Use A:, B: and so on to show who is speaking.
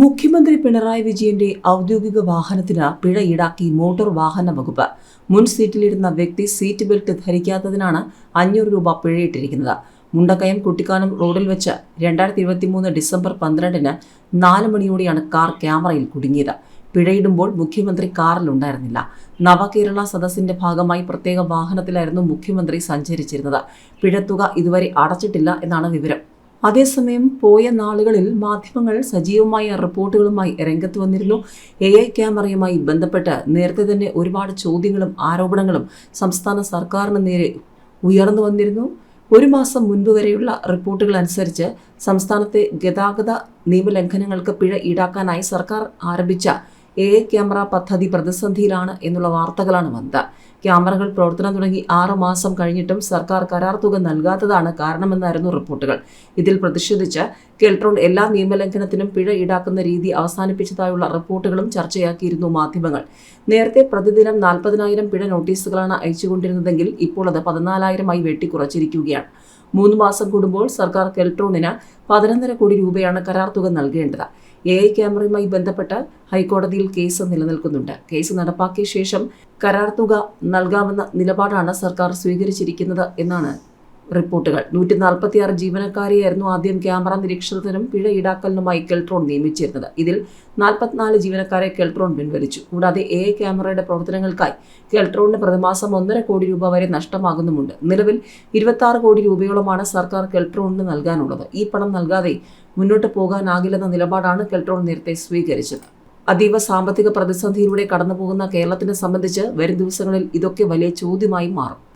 A: മുഖ്യമന്ത്രി പിണറായി വിജയന്റെ ഔദ്യോഗിക വാഹനത്തിന് പിഴ ഈടാക്കി മോട്ടോർ വാഹന വകുപ്പ്. മുൻ സീറ്റിലിരുന്ന വ്യക്തി സീറ്റ് ബെൽറ്റ് ധരിക്കാത്തതിനാണ് അഞ്ഞൂറ് രൂപ പിഴയിട്ടിരിക്കുന്നത്. മുണ്ടക്കയം കുട്ടിക്കാനം റോഡിൽ വെച്ച് രണ്ടായിരത്തി ഇരുപത്തി മൂന്ന് ഡിസംബർ പന്ത്രണ്ടിന് നാല് മണിയോടെയാണ് കാർ ക്യാമറയിൽ കുടുങ്ങിയത്. പിഴയിടുമ്പോൾ മുഖ്യമന്ത്രി കാറിലുണ്ടായിരുന്നില്ല. നവകേരള സദസ്സിന്റെ ഭാഗമായി പ്രത്യേക വാഹനത്തിലായിരുന്നു മുഖ്യമന്ത്രി സഞ്ചരിച്ചിരുന്നത്. പിഴത്തുക ഇതുവരെ അടച്ചിട്ടില്ല എന്നാണ് വിവരം. അതേസമയം പോയ നാളുകളിൽ മാധ്യമങ്ങൾ സജീവമായ റിപ്പോർട്ടുകളുമായി രംഗത്ത് വന്നിരുന്നു. എ ഐ ക്യാമറയുമായി ബന്ധപ്പെട്ട് നേരത്തെ തന്നെ ഒരുപാട് ചോദ്യങ്ങളും ആരോപണങ്ങളും സംസ്ഥാന സർക്കാരിന് നേരെ ഉയർന്നു വന്നിരുന്നു. ഒരു മാസം മുൻപ് വരെയുള്ള റിപ്പോർട്ടുകൾ അനുസരിച്ച് സംസ്ഥാനത്തെ ഗതാഗത നിയമലംഘനങ്ങൾക്ക് പിഴ ഈടാക്കാനായി സർക്കാർ ആരംഭിച്ച എ ഐ ക്യാമറ പദ്ധതി പ്രതിസന്ധിയിലാണ് എന്നുള്ള വാർത്തകളാണ് വന്നത്. ക്യാമറകൾ പ്രവർത്തനം തുടങ്ങി ആറ് മാസം കഴിഞ്ഞിട്ടും സർക്കാർ കരാർ തുക നൽകാത്തതാണ് കാരണമെന്നായിരുന്നു റിപ്പോർട്ടുകൾ. ഇതിൽ പ്രതിഷേധിച്ച് കെൽട്രോൺ എല്ലാ നിയമലംഘനത്തിനും പിഴ ഈടാക്കുന്ന രീതി അവസാനിപ്പിച്ചതായുള്ള റിപ്പോർട്ടുകളും ചർച്ചയാക്കിയിരുന്നു മാധ്യമങ്ങൾ. നേരത്തെ പ്രതിദിനം നാൽപ്പതിനായിരം പിഴ നോട്ടീസുകളാണ് അയച്ചുകൊണ്ടിരുന്നതെങ്കിൽ ഇപ്പോൾ അത് പതിനാലായിരമായി വെട്ടിക്കുറച്ചിരിക്കുകയാണ് മൂന്ന് മാസം കൂടുമ്പോൾ സർക്കാർ കെൽട്രോണിന് പതിനൊന്നര കോടി രൂപയാണ് കരാർ തുക നൽകേണ്ടത്. എ ഐ ക്യാമറയുമായി ബന്ധപ്പെട്ട് ഹൈക്കോടതിയിൽ കേസ് നിലനിൽക്കുന്നുണ്ട്. കേസ് നടപ്പാക്കിയ ശേഷം കരാർ തുക നൽകാമെന്ന നിലപാടാണ് സർക്കാർ സ്വീകരിച്ചിരിക്കുന്നത് എന്നാണ് റിപ്പോർട്ടുകൾ. നൂറ്റി നാൽപ്പത്തിയാറ് ജീവനക്കാരെയായിരുന്നു ആദ്യം ക്യാമറ നിരീക്ഷണത്തിനും പിഴ ഈടാക്കലിനുമായി കെൽട്രോൺ നിയമിച്ചിരുന്നത്. ഇതിൽ നാൽപ്പത്തിനാല് ജീവനക്കാരെ കെൽട്രോൺ പിൻവലിച്ചു. കൂടാതെ എ ക്യാമറയുടെ പ്രവർത്തനങ്ങൾക്കായി കെൽട്രോണിന് പ്രതിമാസം ഒന്നര കോടി രൂപ വരെ നഷ്ടമാകുന്നുമുണ്ട്. നിലവിൽ ഇരുപത്തി കോടി രൂപയോളമാണ് സർക്കാർ കെൽട്രോണിന് നൽകാനുള്ളത്. ഈ പണം നൽകാതെ മുന്നോട്ട് പോകാനാകില്ലെന്ന നിലപാടാണ് കെൽട്രോൺ നേരത്തെ സ്വീകരിച്ചത്. അതീവ സാമ്പത്തിക പ്രതിസന്ധിയിലൂടെ കടന്നുപോകുന്ന കേരളത്തിനെ സംബന്ധിച്ച് വരും ദിവസങ്ങളിൽ ഇതൊക്കെ വലിയ ചോദ്യമായി മാറും.